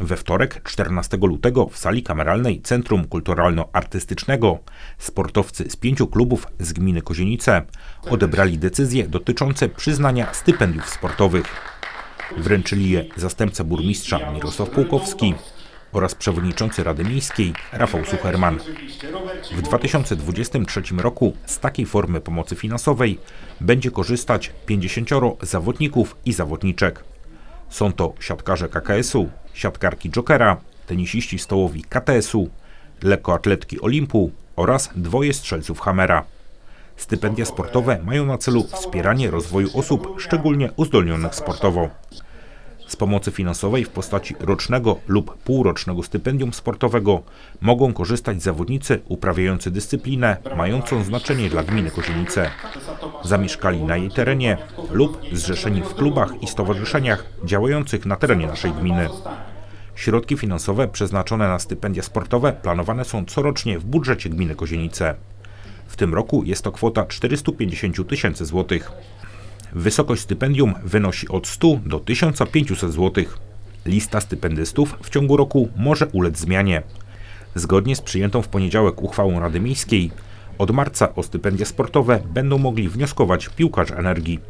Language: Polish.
We wtorek, 14 lutego, w sali kameralnej Centrum Kulturalno-Artystycznego sportowcy z pięciu klubów z gminy Kozienice odebrali decyzje dotyczące przyznania stypendiów sportowych. Wręczyli je zastępca burmistrza Mirosław Pułkowski oraz przewodniczący Rady Miejskiej Rafał Sucherman. W 2023 roku z takiej formy pomocy finansowej będzie korzystać 50 zawodników i zawodniczek. Są to siatkarze KKS-u, siatkarki Jokera, tenisiści stołowi KTS-u, lekkoatletki Olimpu oraz dwoje strzelców Hamera. Stypendia sportowe mają na celu wspieranie rozwoju osób szczególnie uzdolnionych sportowo. Z pomocy finansowej w postaci rocznego lub półrocznego stypendium sportowego mogą korzystać zawodnicy uprawiający dyscyplinę mającą znaczenie dla gminy Kozienice. Zamieszkali na jej terenie lub zrzeszeni w klubach i stowarzyszeniach działających na terenie naszej gminy. Środki finansowe przeznaczone na stypendia sportowe planowane są corocznie w budżecie gminy Kozienice. W tym roku jest to kwota 450 tysięcy złotych. Wysokość stypendium wynosi od 100 do 1500 zł. Lista stypendystów w ciągu roku może ulec zmianie. Zgodnie z przyjętą w poniedziałek uchwałą Rady Miejskiej, od marca o stypendia sportowe będą mogli wnioskować piłkarze energii.